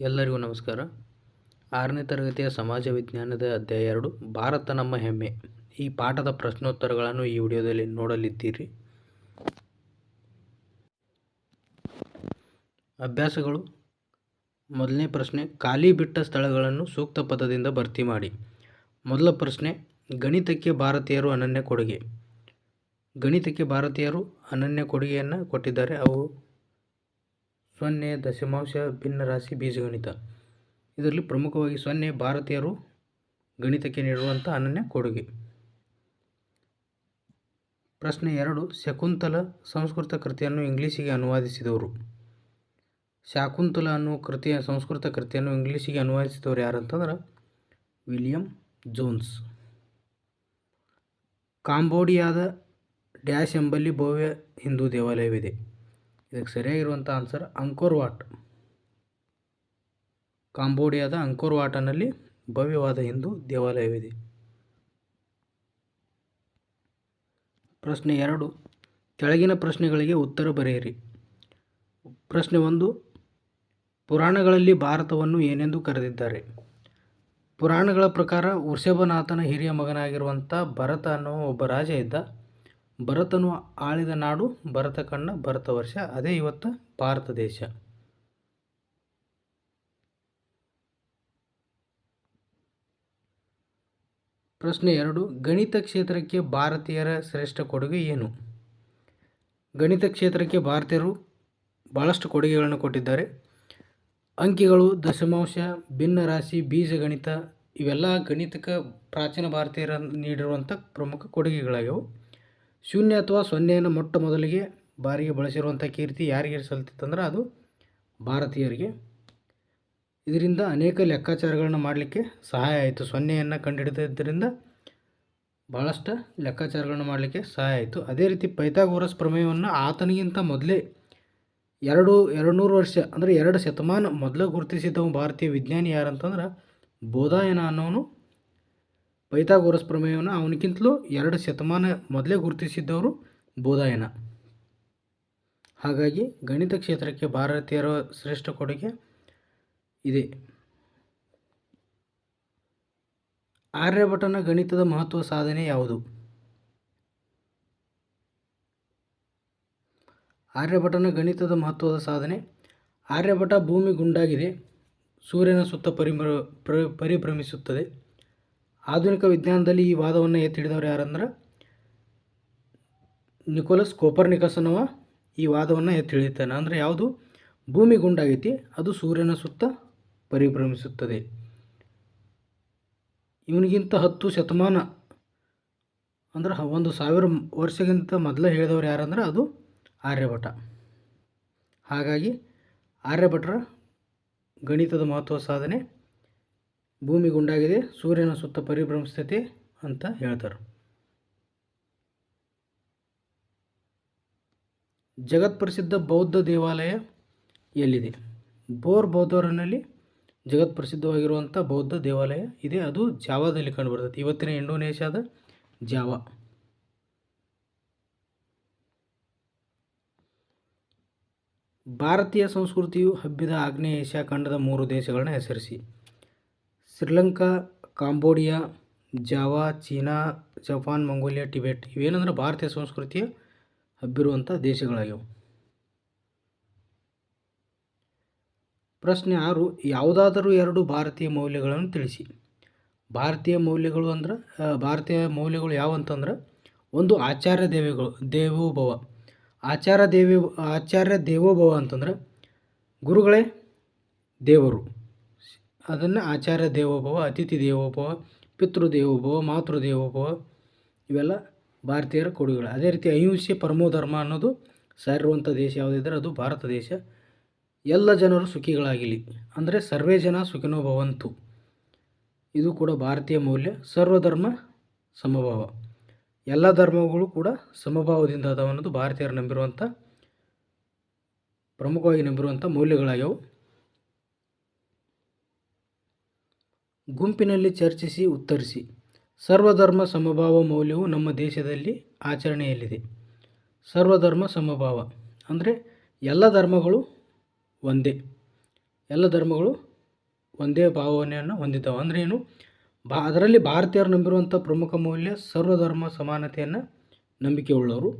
ಎಲ್ಲರಿಗೂ ನಮಸ್ಕಾರ. ಆರನೇ ತರಗತಿಯ ಸಮಾಜ ವಿಜ್ಞಾನದ ಅಧ್ಯಾಯ ಎರಡು, ಭಾರತ ನಮ್ಮ ಹೆಮ್ಮೆ. ಈ ಪಾಠದ ಪ್ರಶ್ನೋತ್ತರಗಳನ್ನು ಈ ವಿಡಿಯೋದಲ್ಲಿ ನೋಡಲಿದ್ದೀರಿ. ಅಭ್ಯಾಸಗಳು. ಮೊದಲನೇ ಪ್ರಶ್ನೆ, ಖಾಲಿ ಬಿಟ್ಟ ಸ್ಥಳಗಳನ್ನು ಸೂಕ್ತ ಪದದಿಂದ ಭರ್ತಿ ಮಾಡಿ. ಮೊದಲ ಪ್ರಶ್ನೆ, ಗಣಿತಕ್ಕೆ ಭಾರತೀಯರು ಅನನ್ಯ ಕೊಡುಗೆ. ಗಣಿತಕ್ಕೆ ಭಾರತೀಯರು ಅನನ್ಯ ಕೊಡುಗೆಯನ್ನು ಕೊಟ್ಟಿದ್ದಾರೆ. ಅವು ಸೊನ್ನೆ ದಶಮಾಂಶ ಭಿನ್ನರಾಶಿ ಬೀಜಗಣಿತ. ಇದರಲ್ಲಿ ಪ್ರಮುಖವಾಗಿ ಸೊನ್ನೆ ಭಾರತೀಯರು ಗಣಿತಕ್ಕೆ ನೀಡುವಂಥ ಅನನ್ಯ ಕೊಡುಗೆ. ಪ್ರಶ್ನೆ ಎರಡು, ಶಕುಂತಲ ಸಂಸ್ಕೃತ ಕೃತಿಯನ್ನು ಇಂಗ್ಲೀಷಿಗೆ ಅನುವಾದಿಸಿದವರು. ಶಾಕುಂತಲ ಅನ್ನೋ ಕೃತಿಯ ಸಂಸ್ಕೃತ ಕೃತಿಯನ್ನು ಇಂಗ್ಲೀಷಿಗೆ ಅನುವಾದಿಸಿದವರು ಯಾರಂತಂದ್ರೆ ವಿಲಿಯಂ ಜೋನ್ಸ್. ಕಾಂಬೋಡಿಯಾದ ಡ್ಯಾಶ್ ಎಂಬಲ್ಲಿ ಭವ್ಯ ಹಿಂದೂ ದೇವಾಲಯವಿದೆ. ಇದಕ್ಕೆ ಸರಿಯಾಗಿರುವಂಥ ಆನ್ಸರ್ ಅಂಕೋರ್ ವಾಟ್. ಕಾಂಬೋಡಿಯಾದ ಅಂಕೋರ್ ವಾಟನಲ್ಲಿ ಭವ್ಯವಾದ ಹಿಂದೂ ದೇವಾಲಯವಿದೆ. ಪ್ರಶ್ನೆ ಎರಡು, ಕೆಳಗಿನ ಪ್ರಶ್ನೆಗಳಿಗೆ ಉತ್ತರ ಬರೆಯಿರಿ. ಪ್ರಶ್ನೆ ಒಂದು, ಪುರಾಣಗಳಲ್ಲಿ ಭಾರತವನ್ನು ಏನೆಂದು ಕರೆದಿದ್ದಾರೆ? ಪುರಾಣಗಳ ಪ್ರಕಾರ ವೃಷಭನಾಥನ ಹಿರಿಯ ಮಗನಾಗಿರುವಂಥ ಭರತ ಅನ್ನೋ ಒಬ್ಬ ರಾಜ ಇದ್ದ ಭರತನು ಆಳಿದ ನಾಡು ಭರತ ಕಣ್ಣ ಭರತ ವರ್ಷ, ಅದೇ ಇವತ್ತು ಭಾರತ ದೇಶ. ಪ್ರಶ್ನೆ ಎರಡು, ಗಣಿತ ಕ್ಷೇತ್ರಕ್ಕೆ ಭಾರತೀಯರ ಶ್ರೇಷ್ಠ ಕೊಡುಗೆ ಏನು? ಗಣಿತ ಕ್ಷೇತ್ರಕ್ಕೆ ಭಾರತೀಯರು ಭಾಳಷ್ಟು ಕೊಡುಗೆಗಳನ್ನು ಕೊಟ್ಟಿದ್ದಾರೆ. ಅಂಕಿಗಳು, ದಶಮಾಂಶ, ಭಿನ್ನ ರಾಶಿ, ಬೀಜಗಣಿತ ಇವೆಲ್ಲ ಗಣಿತಕ್ಕೆ ಪ್ರಾಚೀನ ಭಾರತೀಯರ ನೀಡಿರುವಂಥ ಪ್ರಮುಖ ಕೊಡುಗೆಗಳಾಗ್ಯವು. ಶೂನ್ಯ ಅಥವಾ ಸೊನ್ನೆಯನ್ನು ಮೊಟ್ಟ ಮೊದಲಿಗೆ ಬಾರಿಗೆ ಬಳಸಿರುವಂಥ ಕೀರ್ತಿ ಯಾರಿಗೆ ಸಲ್ತಿತ್ತಂದ್ರೆ ಅದು ಭಾರತೀಯರಿಗೆ. ಇದರಿಂದ ಅನೇಕ ಲೆಕ್ಕಾಚಾರಗಳನ್ನು ಮಾಡಲಿಕ್ಕೆ ಸಹಾಯ ಆಯಿತು. ಸೊನ್ನೆಯನ್ನು ಕಂಡುಹಿಡಿದಿದ್ದರಿಂದ ಭಾಳಷ್ಟು ಲೆಕ್ಕಾಚಾರಗಳನ್ನು ಮಾಡಲಿಕ್ಕೆ ಸಹಾಯ ಆಯಿತು. ಅದೇ ರೀತಿ ಪೈಥಾಗೋರಸ್ ಪ್ರಮೇಯವನ್ನು ಆತನಿಗಿಂತ ಮೊದಲೇ ಎರಡು ಎರಡು ನೂರು ವರ್ಷ, ಅಂದರೆ ಎರಡು ಶತಮಾನ ಮೊದಲು ಗುರುತಿಸಿದ್ದವು ಭಾರತೀಯ ವಿಜ್ಞಾನಿ ಯಾರಂತಂದ್ರೆ ಬೋಧಾಯನ ಅನ್ನೋನು ಪೈಥಾಗೋರಸ್ ಪ್ರಮೇಯವನ್ನು ಅವನಿಗಿಂತಲೂ ಎರಡು ಶತಮಾನ ಮೊದಲೇ ಗುರುತಿಸಿದ್ದವರು ಬೋಧಾಯನ. ಹಾಗಾಗಿ ಗಣಿತ ಕ್ಷೇತ್ರಕ್ಕೆ ಭಾರತೀಯರ ಶ್ರೇಷ್ಠ ಕೊಡುಗೆ ಇದೆ. ಆರ್ಯಭಟನ ಗಣಿತದ ಮಹತ್ವ ಸಾಧನೆ ಯಾವುದು? ಆರ್ಯಭಟನ ಗಣಿತದ ಮಹತ್ವದ ಸಾಧನೆ. ಆರ್ಯಭಟ ಭೂಮಿ ಗುಂಡಾಗಿದೆ. ಸೂರ್ಯನ ಸುತ್ತ ಪರಿಮ್ರ ಪರಿಭ್ರಮಿಸುತ್ತದೆ. ಆಧುನಿಕ ವಿಜ್ಞಾನದಲ್ಲಿ ಈ ವಾದವನ್ನು ಎತ್ತಿ ಹಿಡಿದವರು ಯಾರಂದ್ರೆ? ನಿಕೋಲಸ್ ಕೋಪರ್ನಿಕಸ್ ಅನ್ನುವ ಈ ವಾದವನ್ನು ಎತ್ತಿ ಹಿಡಿತಾನೆ ಅಂದರೆ ಯಾವುದು? ಭೂಮಿ ಗುಂಡಾಗೈತಿ, ಅದು ಸೂರ್ಯನ ಸುತ್ತ ಪರಿಭ್ರಮಿಸುತ್ತದೆ. ಇವನಿಗಿಂತ ಹತ್ತು ಶತಮಾನ, ಅಂದ್ರೆ ಒಂದು ಸಾವಿರ ವರ್ಷಕ್ಕಿಂತ ಮೊದಲು ಹೇಳಿದವರು ಯಾರಂದ್ರೆ? ಅದು ಆರ್ಯಭಟ. ಹಾಗಾಗಿ ಆರ್ಯಭಟರ ಗಣಿತದ ಮಹತ್ವ ಸಾಧನೆ ಭೂಮಿ ಗುಂಡಾಗಿದೆ ಸೂರ್ಯನ ಸುತ್ತ ಪರಿಭ್ರಮಿಸ್ತೈತಿ ಅಂತ ಹೇಳ್ತಾರೆ. ಜಗತ್ಪ್ರಸಿದ್ಧ ಬೌದ್ಧ ದೇವಾಲಯ ಎಲ್ಲಿದೆ? ಬೋರ್ ಬೌದ್ಧರನಲ್ಲಿ ಜಗತ್ಪ್ರಸಿದ್ಧವಾಗಿರುವಂಥ ಬೌದ್ಧ ದೇವಾಲಯ ಇದೆ. ಅದು ಜಾವಾದಲ್ಲಿ ಕಂಡುಬರ್ತದೆ ಇವತ್ತಿನ ಇಂಡೋನೇಷ್ಯಾದ ಜಾವ. ಭಾರತೀಯ ಸಂಸ್ಕೃತಿಯು ಹಬ್ಬಿದ ಆಗ್ನೇಯ ಏಷ್ಯಾ ಖಂಡದ ಮೂರು ದೇಶಗಳನ್ನ ಹೆಸರಿಸಿ. Sri Lanka, Cambodia, Java, China, Japan, Mongolia, Tibet ಇವೇನಂದ್ರೆ ಭಾರತೀಯ ಸಂಸ್ಕೃತಿಯ ಹಬ್ಬಿರುವಂಥ ದೇಶಗಳಾಗ್ಯವು. ಪ್ರಶ್ನೆ ಆರು, ಯಾವುದಾದರೂ ಎರಡು ಭಾರತೀಯ ಮೌಲ್ಯಗಳನ್ನು ತಿಳಿಸಿ. ಭಾರತೀಯ ಮೌಲ್ಯಗಳು ಅಂದ್ರೆ ಭಾರತೀಯ ಮೌಲ್ಯಗಳು ಯಾವಂತಂದ್ರೆ ಒಂದು ಆಚಾರ್ಯ ದೇವಿಗಳು, ದೇವೋಭವ. ಆಚಾರ ದೇವಿ, ಆಚಾರ್ಯ ದೇವೋಭವ ಅಂತಂದ್ರೆ ಗುರುಗಳೇ ದೇವರು. ಅದನ್ನು ಆಚಾರ್ಯ ದೇವೋಭವ, ಅತಿಥಿ ದೇವೋಭವ, ಪಿತೃ ದೇವೋಭವ, ಮಾತೃ ದೇವೋಭವ ಇವೆಲ್ಲ ಭಾರತೀಯರ ಕೊಡುಗೆಗಳು. ಅದೇ ರೀತಿ ಅಹಿಂಸೆ ಪರಮೋಧರ್ಮ ಅನ್ನೋದು ಸಾರಿರುವಂಥ ದೇಶ ಯಾವುದಿದ್ದರೆ ಅದು ಭಾರತ ದೇಶ. ಎಲ್ಲ ಜನರು ಸುಖಿಗಳಾಗಿಲಿ. ಅಂದರೆ ಸರ್ವೇ ಜನ ಸುಖಿನೋ ಭವಂತು. ಇದು ಕೂಡ ಭಾರತೀಯ ಮೌಲ್ಯ. ಸರ್ವಧರ್ಮ ಸಮಭಾವ. ಎಲ್ಲ ಧರ್ಮಗಳು ಕೂಡ ಸಮಭಾವದಿಂದ ಅದಾವ ಅನ್ನೋದು ಭಾರತೀಯರು ನಂಬಿರುವಂಥ, ಪ್ರಮುಖವಾಗಿ ನಂಬಿರುವಂಥ ಮೌಲ್ಯಗಳಾಗ್ಯವು. ಗುಂಪಿನಲ್ಲಿ ಚರ್ಚಿಸಿ ಉತ್ತರಿಸಿ. ಸರ್ವಧರ್ಮ ಸಮಭಾವ ಮೌಲ್ಯವು ನಮ್ಮ ದೇಶದಲ್ಲಿ ಆಚರಣೆಯಲ್ಲಿದೆ. ಸರ್ವಧರ್ಮ ಸಮಭಾವ ಅಂದರೆ ಎಲ್ಲ ಧರ್ಮಗಳು ಒಂದೇ. ಎಲ್ಲ ಧರ್ಮಗಳು ಒಂದೇ ಭಾವನೆಯನ್ನು ಹೊಂದಿದ್ದಾವೆ. ಅಂದರೆ ಏನು? ಬಾ, ಅದರಲ್ಲಿ ಭಾರತೀಯರು ನಂಬಿರುವಂಥ ಪ್ರಮುಖ ಮೌಲ್ಯ ಸರ್ವಧರ್ಮ ಸಮಾನತೆಯನ್ನು ನಂಬಿಕೆ ಉಳ್ಳವರು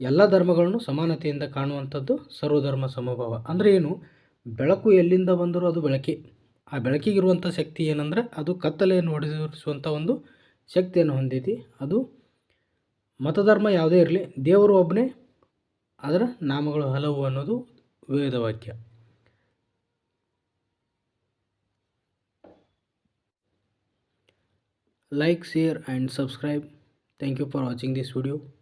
ಎಲ್ಲ ಧರ್ಮಗಳನ್ನು ಸಮಾನತೆಯಿಂದ ಕಾಣುವಂಥದ್ದು ಸರ್ವಧರ್ಮ ಸಮಭಾವ. ಅಂದರೆ ಏನು? ಬೆಳಕು ಎಲ್ಲಿಂದ ಬಂದರೂ ಅದು ಬೆಳಕೆ. ಆ ಬೆಳಕಿಗಿರುವಂಥ ಶಕ್ತಿ ಏನಂದರೆ ಅದು ಕತ್ತಲೆಯನ್ನು ಹೊಡೆದಿರಿಸುವಂಥ ಒಂದು ಶಕ್ತಿಯನ್ನು ಹೊಂದಿದೆ ಅದು ಮತಧರ್ಮ ಯಾವುದೇ ಇರಲಿ, ದೇವರು ಒಬ್ಬನೇ, ಅದರ ನಾಮಗಳು ಹಲವು ಅನ್ನೋದು ವೇದವಾಕ್ಯ like share and subscribe thank you for watching this video.